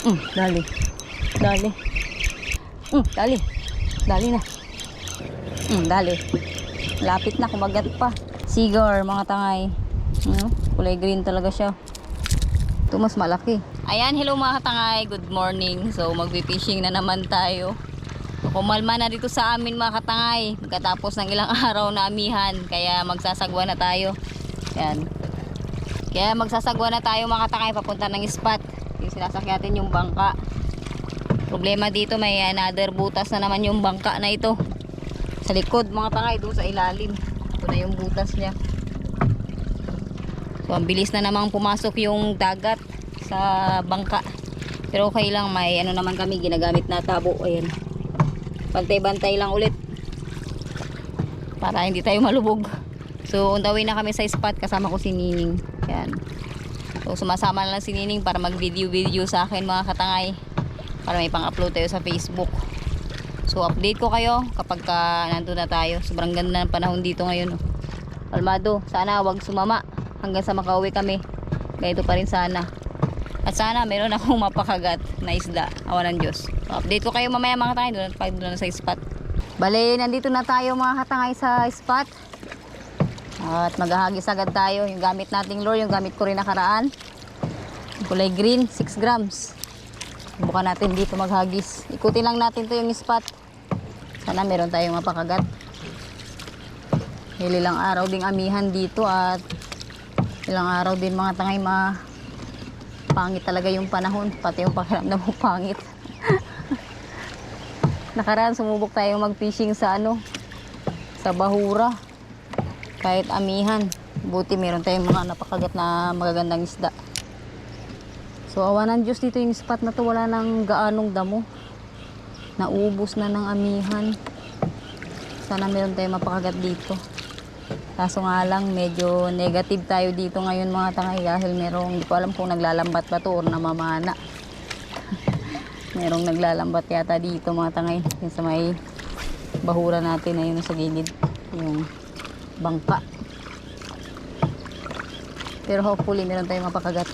Mm, dali. Dali. Mm, dali. Dali na. Mm, dali. Lapit na, kumagat pa. Sigar, mga tangay. Ano? Kulay green talaga siya. Ito mas malaki. Ayan, hello mga katangay. Good morning. So, magbe-fishing na naman tayo. Kumalma na dito sa amin mga katangay. Pagkatapos ng ilang araw na amihan. Kaya magsasagwa na tayo. Yan. Kaya magsasagwa na tayo mga katangay papunta ng spot. Sinasakyatin yung bangka. Problema dito may another butas na naman yung bangka na ito. Sa likod mga tangay doon sa ilalim. Ito na yung butas niya. So ang bilis na namang pumasok yung dagat sa bangka. Pero okay lang may ano naman kami ginagamit na tabo. Ayan. Bantay-bantay lang ulit. Para hindi tayo malubog. So on the way na kami sa spot kasama ko si Nining. So sumasama na lang si Nining para mag-video-video sa akin mga katangay. Para may pang-upload tayo sa Facebook. So update ko kayo kapag ka nandun na tayo. Sobrang ganda ng panahon dito ngayon. oh. Almado, sana wag sumama hanggang sa makauwi kami. Ganito pa rin sana. At sana meron akong mapakagat na isda. Awa ng Diyos. So, update ko kayo mamaya mga katangay. Doon doon na sa spot. Bale, nandito na tayo mga katangay sa spot. At maghahagis agad tayo. Yung gamit nating lure, yung gamit ko rin nakaraan. Kulay green, 6 grams. Bukan natin dito maghagis. Ikutin lang natin to yung spot. Sana meron tayong mapakagat. Ilang araw ding amihan dito at ilang araw din mga tangay ma pangit talaga yung panahon. Pati yung pakiramdam mo pangit. Nakaraan sumubok tayong mag-fishing sa ano sa Bahura. Kahit amihan. Buti meron tayong mga napakagat na magagandang isda. So awa ng Diyos dito yung spot na to wala nang gaanong damo. Naubos na ng amihan. Sana meron tayong mapakagat dito. Kaso nga lang medyo negative tayo dito ngayon mga tangay dahil merong hindi ko alam kung naglalambat ba to or namamana. merong naglalambat yata dito mga tangay. Yung sa may bahura natin na yun sa gilid. Yung bangka. Pero hopefully meron tayong mapakagat.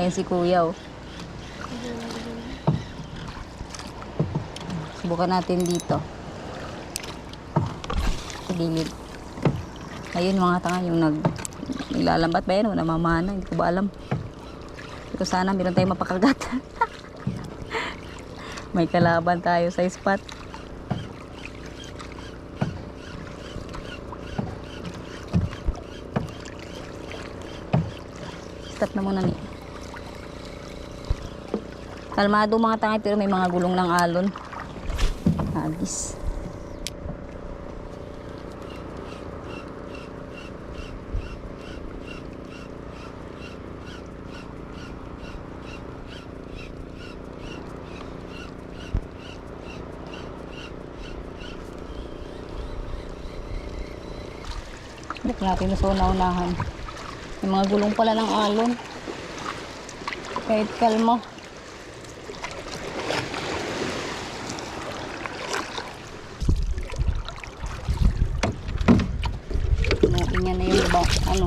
Ayan si kuya oh. Subukan natin dito. Sa gilid. Ayun mga tanga yung nag nilalambat ba yan o namamana. Hindi ko ba alam. Pero sana meron tayong mapakagat. May kalaban tayo sa spot. Stop na muna ni. Kalmado mga tangay pero may mga gulong ng alon. Agis. Natin na sa una-unahan. May mga gulong pala ng alon. Kahit kalma. Niya na yung iba, ano.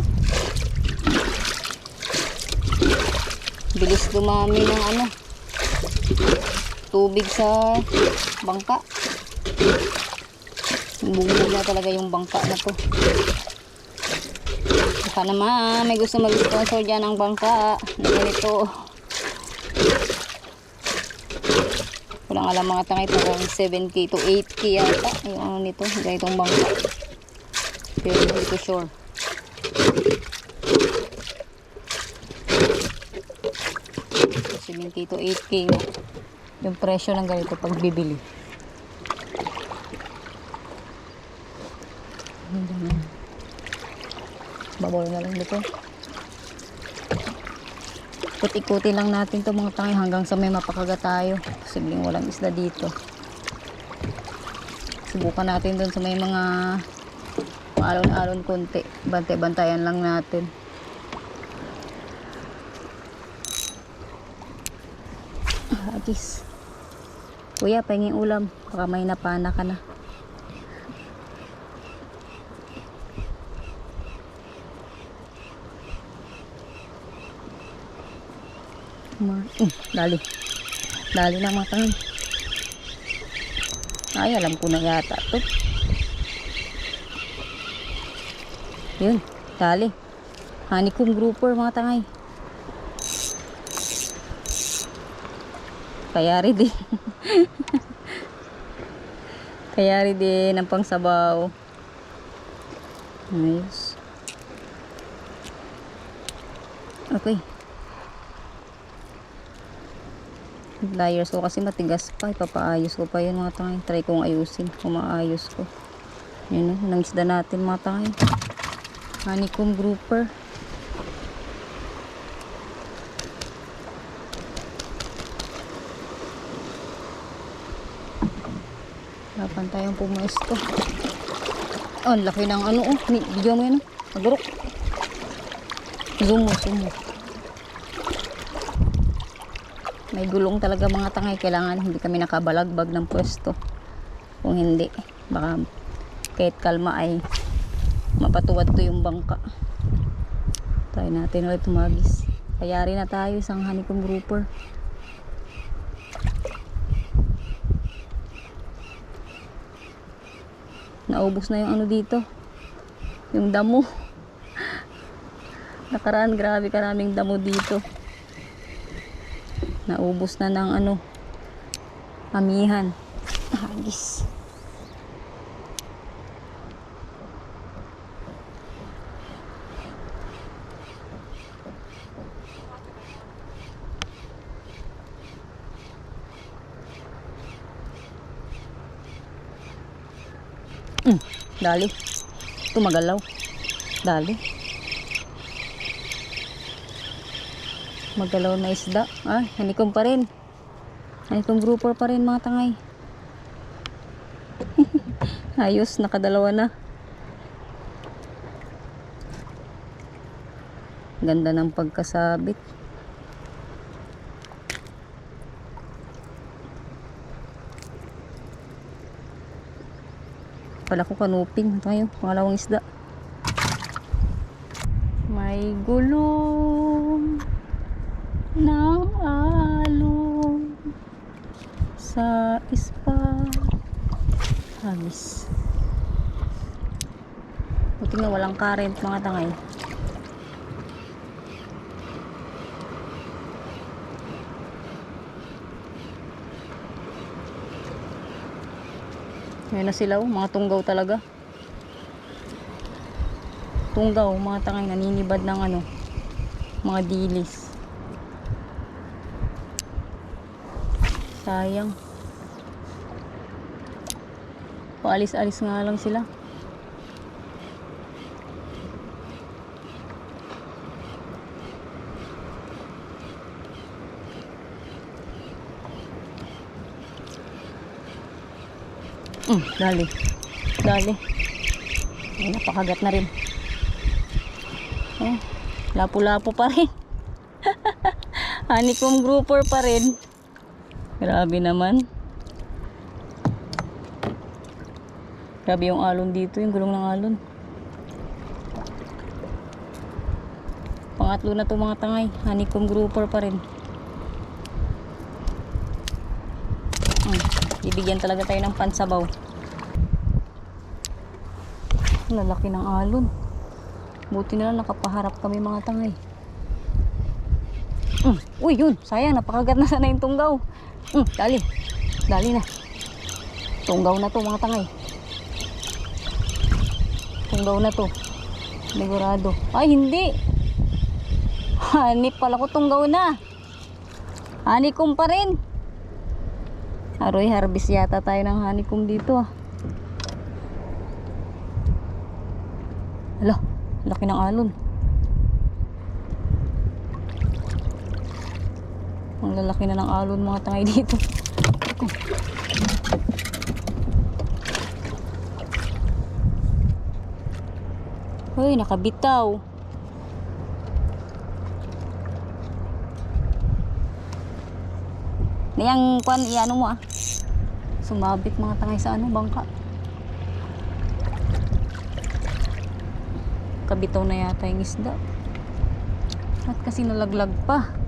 Bilis dumami ng ano. Tubig sa bangka. Na talaga yung bangka na to. Baka naman may gusto mag-sponsor dyan ng bangka ganito. Walang alam mga tangay parang 7k to 8k yata. Yung ano nito, ganitong bangka. Pero hindi ko sure. Sabihin k to 8k nga. Yung presyo ng ganito pag bibili. Babaw na lang dito. Ikot-ikuti lang natin to mga tangay hanggang sa may mapakaga tayo. Posibleng walang isla dito. Subukan natin doon sa may mga maalon-alon konti. Bantay-bantayan lang natin. Agis. Kuya, pahingin ulam. Baka may napana ka na. Ma uh, dali. Dali na mga tangay. Ay, alam ko na yata to. Yun, dali. Honeycomb grouper mga tangay. Kaya rin din. Kaya rin din ang pangsabaw. Ayos. Okay. Layers ko kasi matigas pa. Ipapaayos ko pa yun mga tangay. Try kong ayusin kung maayos ko. Yun o. Nangisda natin mga tangay. Honeycomb grouper. Lapan tayong pumesto. Oh, laki ng ano oh. Video mo yan oh. Nagurok. Zoom mo, zoom mo. May gulong talaga mga tangay. Kailangan hindi kami nakabalagbag ng pwesto. Kung hindi, baka kahit kalma ay mapatuwad to yung bangka. Try natin ulit tumagis. Kayari na tayo isang honeycomb grouper. Naubos na yung ano dito. Yung damo. Nakaraan, grabe karaming damo dito. Naubos na ng ano, amihan. Hagis. Mm, dali. Tumagalaw. Dali. Magalaw na isda. Ay, hanikom pa rin. Hanikom grouper pa rin mga tangay. Ayos, nakadalawa na. Ganda ng pagkasabit. Pala ko kanuping. Tayo, pangalawang isda. May gulong ng alon sa ispa. Hagis. Buti nga walang current mga tangay. Ngayon na sila oh, mga tunggaw talaga. Tunggaw, mga tangay naninibad ng ano, mga dilis. Sayang. Paalis-alis nga lang sila. Mm, dali. Dali. Ay, napakagat na rin. Eh, lapu-lapu pa rin. Honeycomb grouper pa rin. Grabe naman. Grabe yung alon dito, yung gulong ng alon. Pangatlo na to mga tangay. Honeycomb grouper pa rin. Hmm. Bibigyan talaga tayo ng pansabaw. Lalaki ng alon. Buti na lang nakapaharap kami mga tangay. Mm. Uy, yun. Sayang, napakagat na sana yung tunggaw. Mm, dali. Dali na. Tunggaw na to mga tangay. Tunggaw na to. Sigurado. Ay, hindi. Hanip pala ko tunggaw na. Hanikom pa rin. Aroy, harvest yata tayo ng honeycomb dito ah. Hala, laki ng alon. Ang lalaki na ng alon mga tangay dito. Hoy, nakabitaw. Niyang kwan, iano mo ah. Sumabit mga tangay sa ano, bangka. Kabitaw na yata yung isda. At kasi nalaglag pa.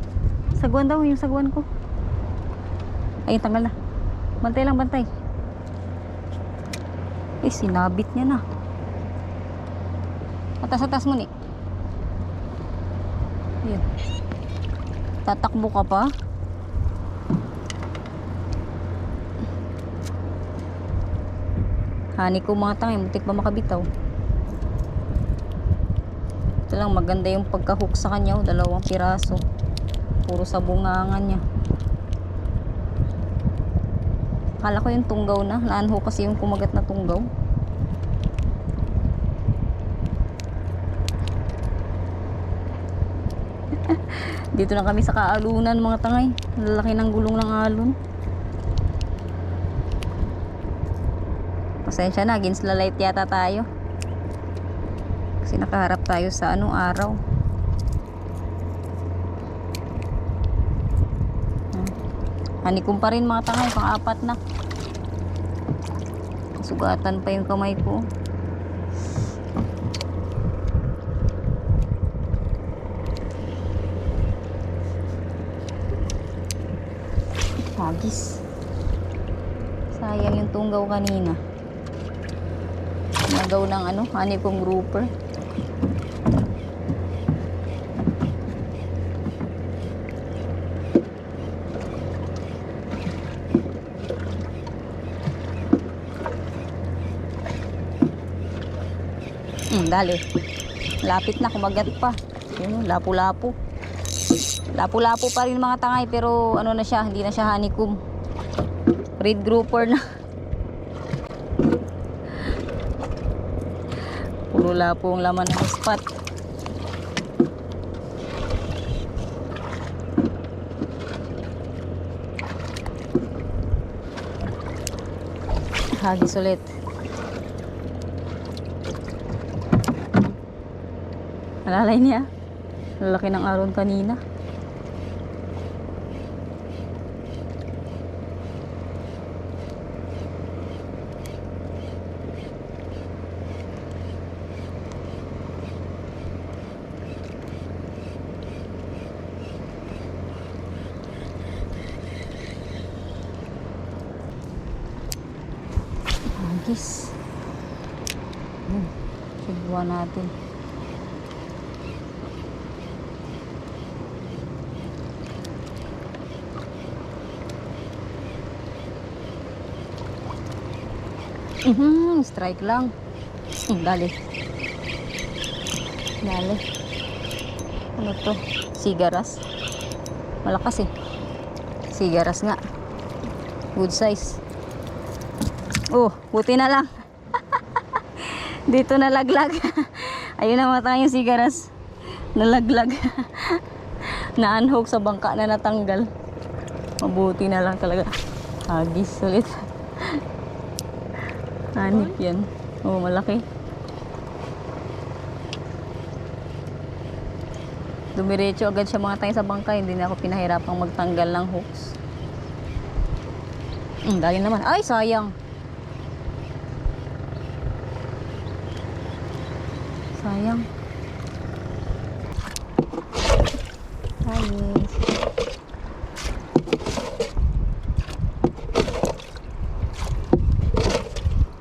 Sagwan daw, yung sagwan ko. Ay, tanggal na. Bantay lang, bantay. Eh, sinabit niya na. Atas-atas mo ni. Yun. Tatakbo ka pa. Hani ko mga tangay, mutik pa makabitaw. Ito lang, maganda yung pagka-hook sa kanya. oh, Dalawang piraso. Puro sa bungangan niya. Akala ko yung tunggaw na. Naanhook kasi yung kumagat na tunggaw. Dito na kami sa kaalunan mga tangay. Lalaki ng gulong ng alon. Pasensya na, against the light yata tayo. Kasi nakaharap tayo sa anong araw. Hanikom pa rin mga tangay, pang-apat na. Sugatan pa yung kamay ko. Hagis. Sayang yung tunggaw kanina. Nagaw ng ano, honeycomb grouper. Hmm, dali. Lapit na, kumagat pa. Yun, lapu-lapu. Lapu-lapu pa rin mga tangay pero ano na siya, hindi na siya honeycomb. Red grouper na. Puro lapo ang laman ng spot. Hagis ulit. Alalay niya. Lalaki ng aron kanina. Hagis. Hmm. Subuhan natin. Mhm, strike lang. Hmm, dali. Dali. Ano to? Sigaras. Malakas eh. Sigaras nga. Good size. Oh, buti na lang. Dito nalaglag. Ayun na mata yung sigaras. Nalaglag. Na-unhook sa bangka na natanggal. Mabuti na lang talaga. Hagis ulit. Hanip yan. Oo, malaki. Dumiretso agad siya mga tayo sa bangka. Hindi na ako pinahirapang magtanggal ng hooks. Mm, dali naman. Ay, sayang. Sayang. Ayos.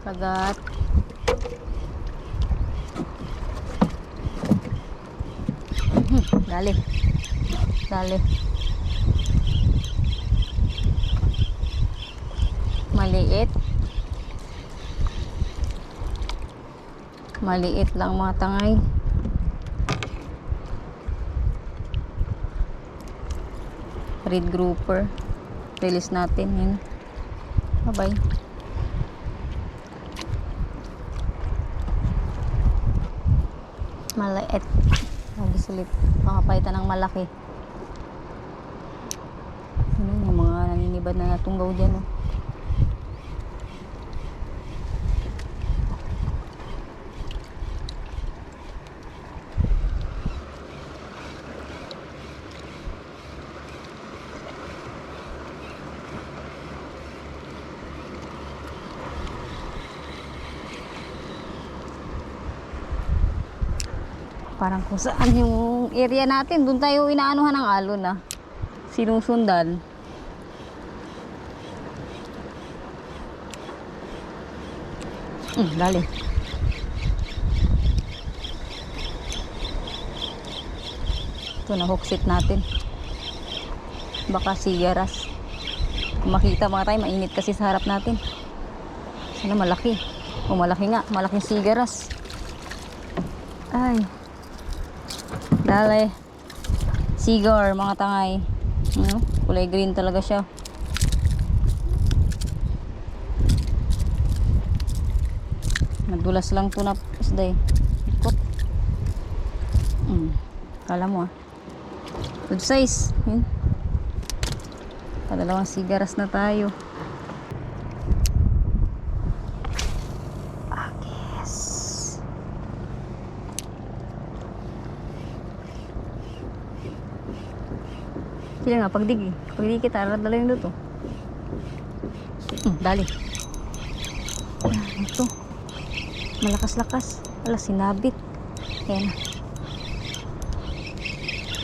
Kagat. Mhm, Dali. Dali. Maliit. Maliit lang mga tangay. Red grouper. Release natin yun. Bye-bye. Maliit. Nagisulit. Pakapalitan ng malaki. Ano yung mga naninibad na natunggaw dyan. Oh. Parang kung saan yung area natin, doon tayo inaanuhan ng alon ah. sinusundan. Hmm, dali. Ito na hooksit natin. Baka sigaras. Kung makita mga tayo, mainit kasi sa harap natin. Sana malaki. O malaki nga, malaking sigaras. Ay. Dali. Cigar, mga tangay. Ano? Kulay green talaga siya. Nadulas lang to na isda eh. Ikot. Hmm. Kala mo ah. Good size. Yun. Padalawang sigaras na tayo. Sila nga, pagdig eh. Pagdig kita, dala yung luto. Hmm, dali. Ah, ito. Malakas-lakas. Wala, sinabit. Ayan.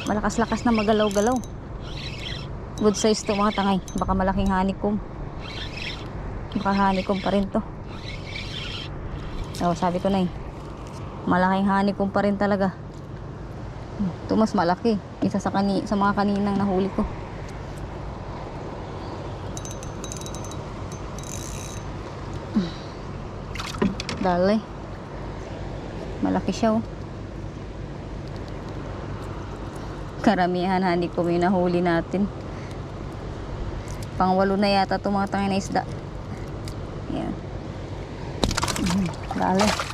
Malakas-lakas na magalaw-galaw. Good size to mga tangay. Baka malaking honeycomb. Baka honeycomb pa rin to. Oh, sabi ko na eh. Malaking honeycomb pa rin talaga. Ito mas malaki. Isa sa, kani sa mga kaninang nahuli ko. Dali. Malaki siya oh. Karamihan hindi ko may nahuli natin. Pangwalo na yata itong mga tangin na isda. Yan. Dali.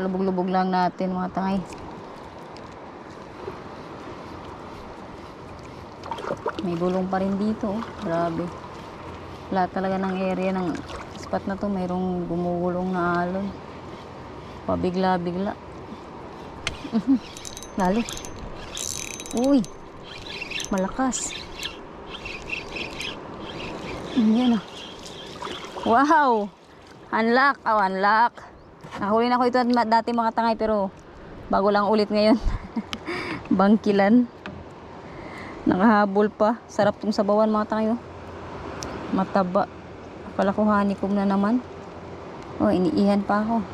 Palubog-lubog lang natin mga tangay. May gulong pa rin dito. Oh. Grabe. Lahat talaga ng area ng spot na to mayroong gumugulong na alon. Pabigla-bigla. Lali. Uy. Malakas. Yan ah. Wow! Unlock! Oh, unlock. Nahuli na ko ito dati mga tangay pero bago lang ulit ngayon. Bangkilan. Nakahabol pa. Sarap tong sabawan mga tangay oh. Mataba. Akala ko honeycomb na naman. Oh, iniihan pa ako.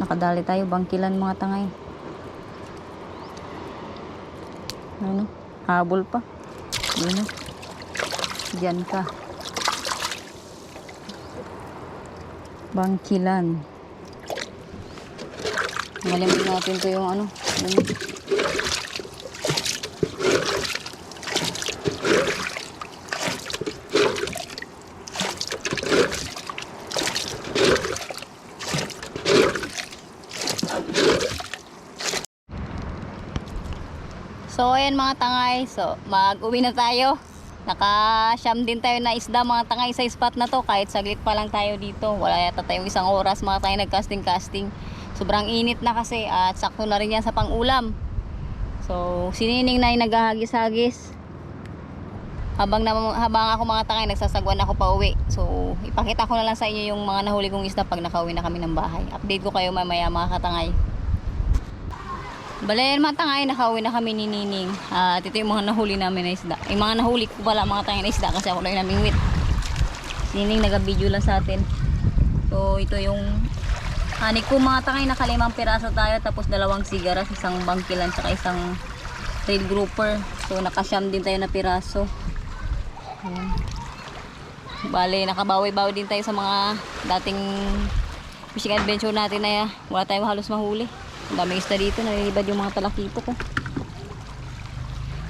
Nakadali tayo bangkilan mga tangay. Ano? Habol pa. Ano? Diyan ka. Bangkilan. Ngalimit natin to yung ano. Yung So, ayan mga tangay. So, mag-uwi na tayo. Naka-sham din tayo na isda mga tangay sa spot na to. Kahit saglit pa lang tayo dito. Wala yata tayong isang oras mga tangay nag-casting-casting. Sobrang init na kasi at sakto na rin yan sa pang-ulam. So, sinining na yung naghahagis-hagis. Habang, habang ako mga tangay, nagsasagwan ako pa uwi. So, ipakita ko na lang sa inyo yung mga nahuli kong isda pag nakauwi na kami ng bahay. Update ko kayo mamaya mga katangay. Bale, yan mga tangay, nakauwi na kami ni Nining. At ito yung mga nahuli namin na isda. Yung mga nahuli ko pala mga tangay na isda kasi ako lang namin wit. Nining nag-video lang sa atin. So, ito yung hanik ko mga tangay, nakalimang piraso tayo. Tapos dalawang sigaras, isang bangkilan, saka isang trail grouper. So, nakasyam din tayo na piraso. Ayan. Bale, nakabawi-bawi din tayo sa mga dating fishing adventure natin na wala tayong halos mahuli. Ang daming isda dito, nalilibad yung mga talakito ko.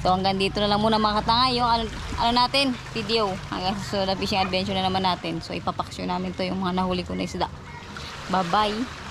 So hanggang dito na lang muna mga katanga yung ano, ano natin, video. Hanggang sa susunod fishing adventure na naman natin. So ipapaksyon namin to yung mga nahuli ko na isda. Bye bye!